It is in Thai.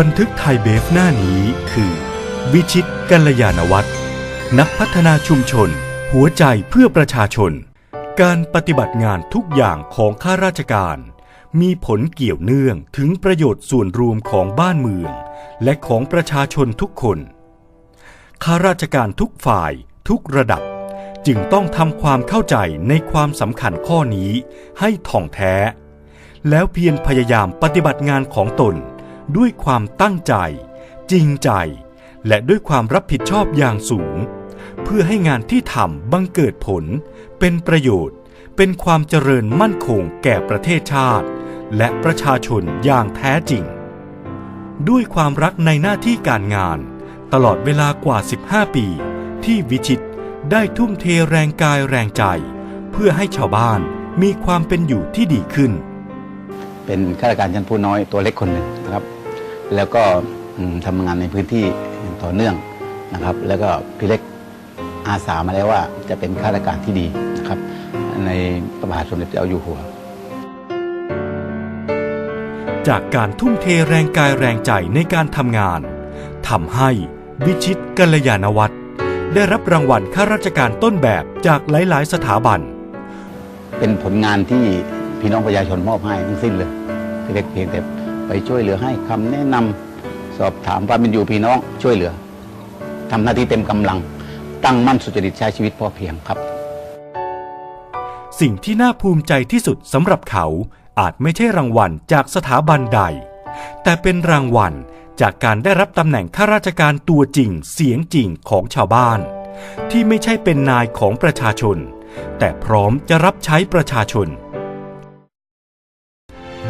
บันทึกไทยเบฟหน้านี้คือ วิชิตกัลยาณวัฒน์นักพัฒนาชุมชน หัวใจเพื่อประชาชน การปฏิบัติงานทุกอย่างของข้าราชการ มีผลเกี่ยวเนื่องถึงประโยชน์ส่วนรวมของบ้านเมือง และของประชาชนทุกคนข้าราชการทุกฝ่ายทุกระดับ จึงต้องทำความเข้าใจในความสำคัญข้อนี้ให้ท่องแท้ แล้วเพียรพยายามปฏิบัติงานของตน ด้วยความตั้งใจ จริงใจ และด้วยความรับผิดชอบอย่างสูง เพื่อให้งานที่ทำบังเกิดผล เป็นประโยชน์ เป็นความเจริญมั่นคงแก่ประเทศชาติ และประชาชนอย่างแท้จริง ด้วยความรักในหน้าที่การงาน ตลอดเวลากว่า 15 ปี ที่วิชิตได้ทุ่มเทแรงกายแรงใจ เพื่อให้ชาวบ้านมีความเป็นอยู่ที่ดีขึ้น เป็นข้าราชการชั้นผู้น้อยตัวเล็กคนหนึ่ง แล้วก็อืมทำงานในพื้นที่อย่างต่อเนื่องนะครับ แล้วก็พี่เล็กอาสามาแล้วว่าจะเป็นข้าราชการที่ดีนะครับ ในพระบาทสมเด็จเจ้าอยู่หัว จากการทุ่มเทแรงกายแรงใจในการทำงานทำให้วิชิตกัลยาณวัฒน์ได้รับรางวัลข้าราชการต้นแบบจากหลาย ๆ สถาบัน เป็นผลงานที่พี่น้องประชาชนมอบให้ทั้งสิ้นเลยพี่เล็กเพียงแต่ ไปช่วยเหลือให้คำแนะนำสอบถามความเป็นอยู่พี่น้องช่วยเหลือทำหน้าที่เต็มกำลัง ตั้งมั่นสุจริตใช้ชีวิตพอเพียงครับ สิ่งที่น่าภูมิใจที่สุดสำหรับเขาอาจไม่ใช่รางวัลจากสถาบันใด แต่เป็นรางวัลจากการได้รับตำแหน่งข้าราชการตัวจริงเสียงจริงของชาวบ้าน ที่ไม่ใช่เป็นนายของประชาชน แต่พร้อมจะรับใช้ประชาชน